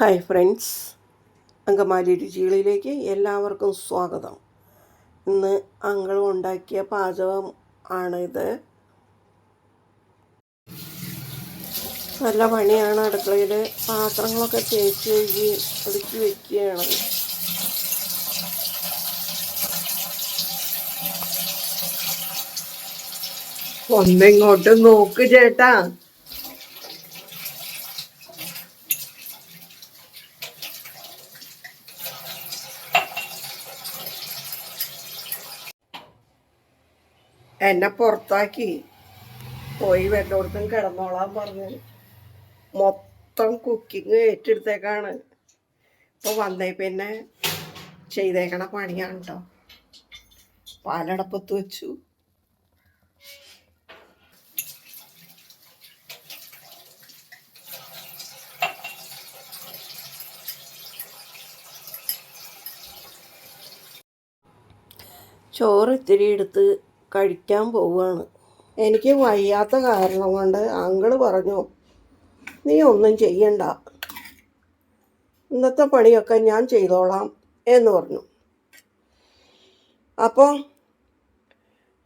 Hi friends. Angamaly രുചികളിലേക്ക് എല്ലാവർക്കും സ്വാഗതം. ഇന്ന് അങ്കൾ ഉണ്ടാക്കിയ പാചകം ആണിത്. നല്ല പണിയാണ് അടുക്കളയിൽ പാത്രങ്ങളൊക്കെ തേച്ച് കഴുകി ഒതുക്കി വെക്കുകയാണ്. ഒന്നിങ്ങോട്ട് നോക്ക് ചേട്ടാ. എന്നെ പുറത്താക്കി. പോയി വല്ലയിടത്തും കിടന്നോളാൻ പറഞ്ഞ്. മൊത്തം കുക്കിങ് ഏറ്റെടുത്തേക്കാണ്. ഇപ്പോൾ വന്നേ പിന്നെ ചെയ്തേക്കണ പണിയാണ് കേട്ടോ പാലടപ്പത്ത് വെച്ചു. ചോറ് ഇത്തിരി എടുത്ത് കഴിക്കാൻ പോവുകയാണ്. എനിക്ക് വയ്യാത്ത കാരണം കൊണ്ട് അങ്കിൾ പറഞ്ഞു നീ ഒന്നും ചെയ്യണ്ട. ഇന്നത്തെ പണിയൊക്കെ ഞാൻ ചെയ്തോളാം എന്ന് പറഞ്ഞു. അപ്പോൾ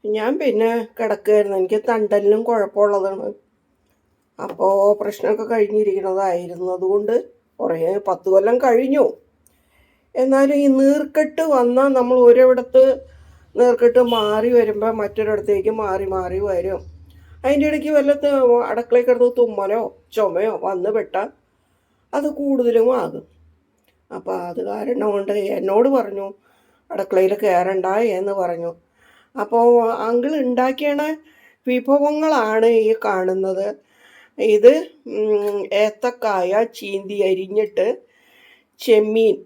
ഞാൻ പിന്നെ കിടക്കുകയായിരുന്നു എനിക്ക് തണ്ടലിനും കുഴപ്പമുള്ളതാണ്. അപ്പോൾ പ്രശ്നമൊക്കെ കഴിഞ്ഞിരിക്കുന്നതായിരുന്നു. അതുകൊണ്ട് കുറേ പത്ത് കൊല്ലം കഴിഞ്ഞു. എന്നാലും ഈ നീർക്കെട്ട് വന്നാൽ നമ്മൾ ഒരിടത്ത് നീർക്കെട്ട് മാറി വരുമ്പോൾ മറ്റൊരിടത്തേക്ക് മാറി മാറി വരും. അതിന്റെ ഇടയ്ക്ക് വല്ല അടുക്കളയിൽ കിടന്ന് തുമ്മലോ ചുമയോ വന്ന് പെട്ടാൽ അത് കൂടുതലും ആകും. അപ്പോൾ അത് കാരണം കൊണ്ട് എന്നോട് പറഞ്ഞു അടുക്കളയിൽ കയറണ്ട എന്ന് പറഞ്ഞു. അപ്പോൾ അങ്കിൾ ഉണ്ടാക്കിയണ വിഭവങ്ങളാണ് ഈ കാണുന്നത്. ഇത് ഏത്തക്കായ ചീന്തി അരിഞ്ഞിട്ട് ചെമ്മീൻ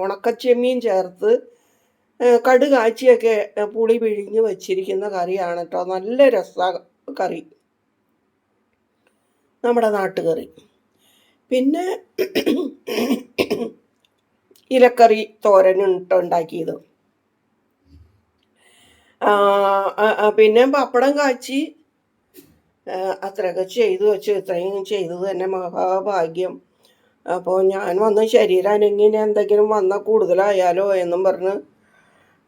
ഉണക്ക ഉണക്കച്ചെമ്മീൻ ചേർത്ത് ഏഹ് കടുക് കാച്ചിയൊക്കെ ഏഹ് പുളി പിഴിഞ്ഞ് വച്ചിരിക്കുന്ന കറിയാണ് കേട്ടോ നല്ല രസ കറി. നമ്മുടെ നാട്ടുകറി. പിന്നെ ഇലക്കറി തോരൻ ഉണ്ടാക്കിയത്. പിന്നെ പപ്പടം കാച്ചി അത്രയൊക്കെ ചെയ്തു വെച്ച്. ഇത്രയും ചെയ്തത് തന്നെ മഹാഭാഗ്യം. അപ്പോൾ ഞാൻ വന്ന്. ശരീരം അനങ്ങിന് എന്തെങ്കിലും വന്നാൽ കൂടുതലായാലോ എന്നും പറഞ്ഞ്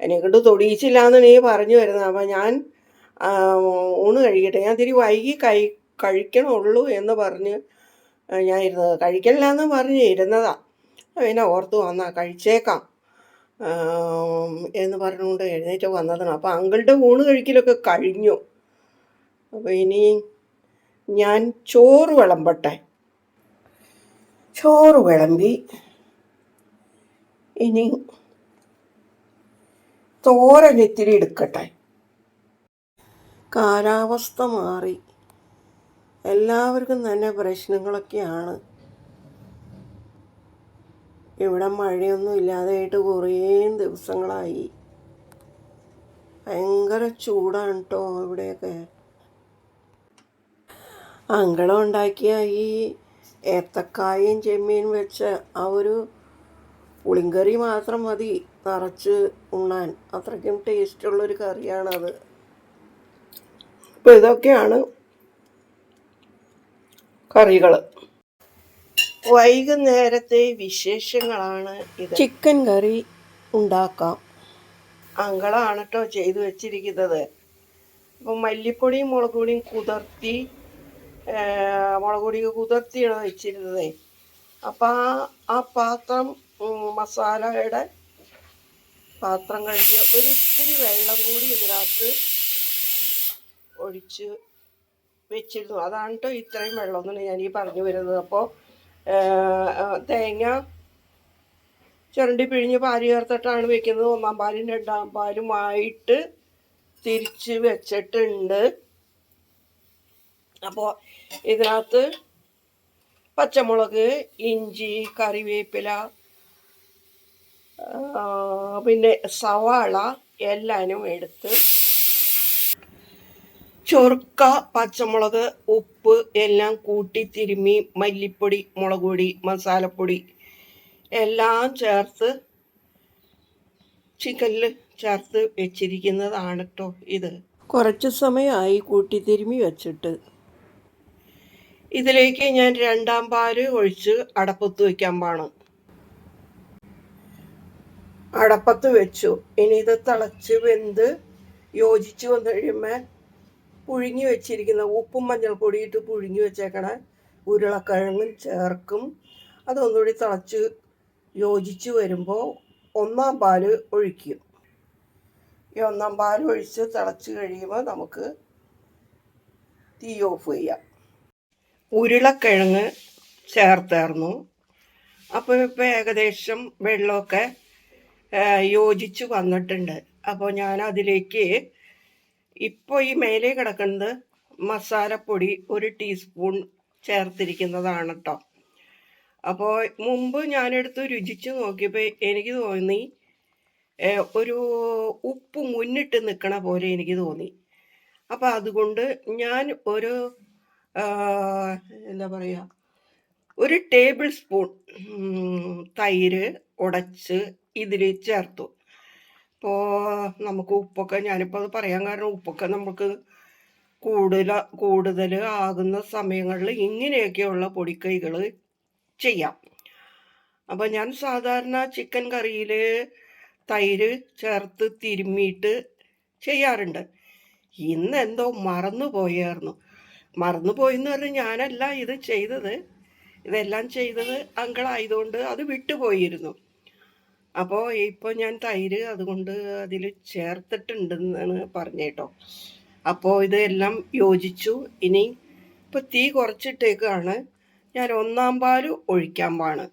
എന്നെക്കൊണ്ട് തൊടിയിച്ചില്ല എന്നാണ് ഈ പറഞ്ഞു വരുന്നത്. അപ്പം ഞാൻ ഊണ് കഴിക്കട്ടെ. ഞാൻ തിരി വൈകി കഴി കഴിക്കണുള്ളൂ എന്ന് പറഞ്ഞ് ഞാൻ ഇരുന്നത്. കഴിക്കണില്ല എന്ന് പറഞ്ഞ് ഇരുന്നതാ. പിന്നെ ഓർത്ത് വന്നാ കഴിച്ചേക്കാം എന്ന് പറഞ്ഞുകൊണ്ട് എഴുന്നേറ്റ് വന്നതാണ്. അപ്പോൾ അങ്കിളുടെ ഊണ് കഴിക്കലൊക്കെ കഴിഞ്ഞു. അപ്പോൾ ഇനി ഞാൻ ചോറ് വിളമ്പട്ടെ. ചോറ് വിളമ്പി ഇനി തോരൻ ഇത്തിരി എടുക്കട്ടെ. കാലാവസ്ഥ മാറി. എല്ലാവർക്കും തന്നെ പ്രശ്നങ്ങളൊക്കെയാണ്. ഇവിടെ മഴയൊന്നും ഇല്ലാതെയായിട്ട് കുറേ ദിവസങ്ങളായി. ഭയങ്കര ചൂടാണ് കേട്ടോ ഇവിടെയൊക്കെ. അങ്കളം ഉണ്ടാക്കിയ ഈ ഏത്തക്കായും ചെമ്മീൻ വെച്ച ആ ഒരു പുളിങ്കറി മാത്രം മതി. നിറച്ച് ഉണ്ണാൻ. അത്രയ്ക്കും ടേസ്റ്റുള്ളൊരു കറിയാണത്. അപ്പോൾ ഇതൊക്കെയാണ് കറികൾ വൈകുന്നേരത്തെ വിശേഷങ്ങളാണ് ഇത്. ചിക്കൻ കറി ഉണ്ടാക്കാം. അങ്കളാണ് കേട്ടോ ചെയ്തു വെച്ചിരിക്കുന്നത്. അപ്പം മല്ലിപ്പൊടിയും മുളക് പൊടിയും കുതിർത്തി മുളക് പൊടിയൊക്കെ കുതിർത്തിയാണ് വെച്ചിരുന്നത്. അപ്പം ആ ആ പാത്രം മസാലയുടെ പാത്രം കഴിഞ്ഞ് ഒരിത്തിരി വെള്ളം കൂടി ഇതിനകത്ത് ഒഴിച്ച് വെച്ചിരുന്നു. അതാണ് കേട്ടോ ഇത്രയും വെള്ളം എന്നാണ് ഞാൻ ഈ പറഞ്ഞു വരുന്നത്. അപ്പോൾ തേങ്ങ ചുരണ്ടി പിഴിഞ്ഞ് പാൽ ചേർത്തിട്ടാണ് വെക്കുന്നത്. ഒന്നാം പാലും രണ്ടാം പാലുമായിട്ട് തിരിച്ച് വെച്ചിട്ടുണ്ട്. അപ്പോൾ ഇതിനകത്ത് പച്ചമുളക് ഇഞ്ചി കറിവേപ്പില പിന്നെ സവാള എല്ലാനും എടുത്ത് ചൊറുക്ക പച്ചമുളക് ഉപ്പ് എല്ലാം കൂട്ടി തിരുമ്മി മല്ലിപ്പൊടി മുളക് പൊടി മസാലപ്പൊടി എല്ലാം ചേർത്ത് ചിക്കനിൽ ചേർത്ത് വെച്ചിരിക്കുന്നതാണ് കേട്ടോ ഇത്. കുറച്ച് സമയമായി കൂട്ടി തിരുമ്മി വെച്ചിട്ട്. ഇതിലേക്ക് ഞാൻ രണ്ടാം പാൽ ഒഴിച്ച് അടപ്പത്ത് വയ്ക്കാൻ പാണ്. അടപ്പത്ത് വെച്ചു. ഇനി ഇത് തിളച്ച് വെന്ത് യോജിച്ച് വന്നു കഴിയുമ്പോൾ പുഴുങ്ങി വെച്ചിരിക്കുന്ന ഉപ്പും മഞ്ഞൾപ്പൊടി ഇട്ട് പുഴുങ്ങി വെച്ചേക്കണ ഉരുളക്കിഴങ്ങും ചേർക്കും. അതൊന്നുകൂടി തിളച്ച് യോജിച്ച് വരുമ്പോൾ ഒന്നാം പാൽ ഒഴിക്കും. ഈ ഒന്നാം പാൽ ഒഴിച്ച് തിളച്ച് കഴിയുമ്പോൾ നമുക്ക് തീ ഓഫ് ചെയ്യാം. ഉരുളക്കിഴങ്ങ് ചേർത്തായിരുന്നു. അപ്പോൾ ഇപ്പോൾ ഏകദേശം വെള്ളമൊക്കെ യോജിച്ച് വന്നിട്ടുണ്ട്. അപ്പോൾ ഞാൻ അതിലേക്ക് ഇപ്പോൾ ഈ മേലെ കിടക്കുന്നത് മസാലപ്പൊടി ഒരു ടീസ്പൂൺ ചേർത്തിരിക്കുന്നതാണ് കേട്ടോ അപ്പോൾ മുമ്പ് ഞാനെടുത്ത് രുചിച്ച് നോക്കിയപ്പോൾ എനിക്ക് തോന്നി ഒരു ഉപ്പ് മുന്നിട്ട് നിൽക്കണ പോലെ എനിക്ക് തോന്നി. അപ്പോൾ അതുകൊണ്ട് ഞാൻ ഒരു എന്താ പറയുക ഒരു ടേബിൾ സ്പൂൺ തൈര് ഉടച്ച് ഇതിൽ ചേർത്തു. ഇപ്പോൾ നമുക്ക് ഉപ്പൊക്കെ ഞാനിപ്പോൾ അത് പറയാൻ കാരണം ഉപ്പൊക്കെ നമുക്ക് കൂടുതൽ കൂടുതൽ ആകുന്ന സമയങ്ങളിൽ ഇങ്ങനെയൊക്കെയുള്ള പൊടിക്കൈകൾ ചെയ്യാം. അപ്പോൾ ഞാൻ സാധാരണ ചിക്കൻ കറിയിൽ തൈര് ചേർത്ത് തിരുമ്മിയിട്ട് ചെയ്യാറുണ്ട്. ഇന്ന് എന്തോ മറന്നു പോയായിരുന്നു. മറന്നു പോയെന്ന് പറഞ്ഞാൽ ഞാനല്ല ഇത് ചെയ്തത്. ഇതെല്ലാം ചെയ്തത് അങ്കിളായതുകൊണ്ട് അത് വിട്ടുപോയിരുന്നു. അപ്പോൾ ഇപ്പോൾ ഞാൻ തൈര് അതുകൊണ്ട് അതിൽ ചേർത്തിട്ടുണ്ടെന്നാണ് പറഞ്ഞു കേട്ടോ. അപ്പോൾ ഇതെല്ലാം യോജിച്ചു. ഇനി ഇപ്പോൾ തീ കുറച്ചിട്ടേക്കാണ്. ഞാൻ ഒന്നാം പാൽ ഒഴിക്കാൻ പാണ്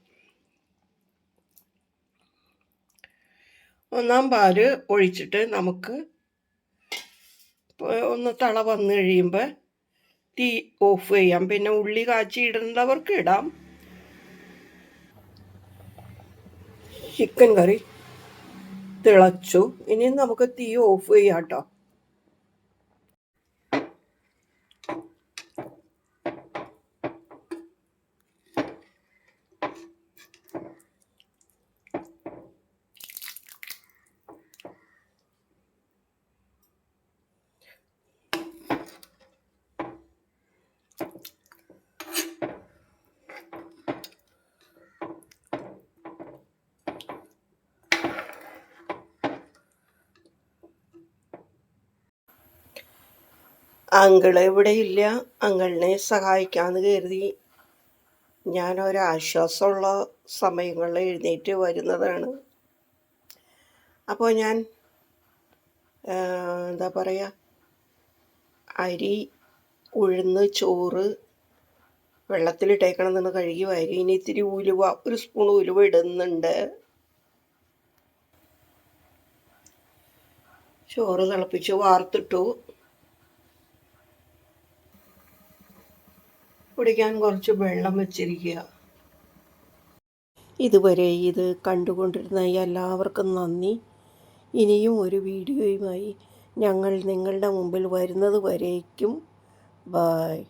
ഒന്നാം പാൽ ഒഴിച്ചിട്ട് നമുക്ക് ഒന്ന് തള വന്നു കഴിയുമ്പോൾ തീ ഓഫ് ചെയ്യാം. പിന്നെ ഉള്ളി കാച്ചി ഇടേണ്ടവർക്ക് ഇടാം. ചിക്കൻ കറി തിളച്ചു. ഇനി നമുക്ക് തീ ഓഫ് ചെയ്യാം കേട്ടോ അങ്കിൾ ഇവിടെ ഇല്ല അങ്കിളിനെ സഹായിക്കാമെന്ന് കരുതി. ഞാൻ ഒരാശ്വാസമുള്ള സമയങ്ങളിൽ എഴുന്നേറ്റ് വരുന്നതാണ്. അപ്പോൾ ഞാൻ എന്താ പറയുക അരി ഉഴുന്ന് ചോറ് വെള്ളത്തിലിട്ടേക്കണം എന്ന് കഴുകി വാരി. ഇനി ഇത്തിരി ഉലുവ ഒരു സ്പൂൺ ഉലുവ ഇടുന്നുണ്ട്. ചോറ് തിളപ്പിച്ച് വാർത്തിട്ടു. കുടിക്കാൻ കുറച്ച് വെള്ളം വെച്ചിരിക്കുക. ഇതുവരെ ഇത് കണ്ടുകൊണ്ടിരുന്ന എല്ലാവർക്കും നന്ദി. ഇനിയും ഒരു വീഡിയോയുമായി ഞങ്ങൾ നിങ്ങളുടെ മുമ്പിൽ വരുന്നത് വരേക്കും. ബായ്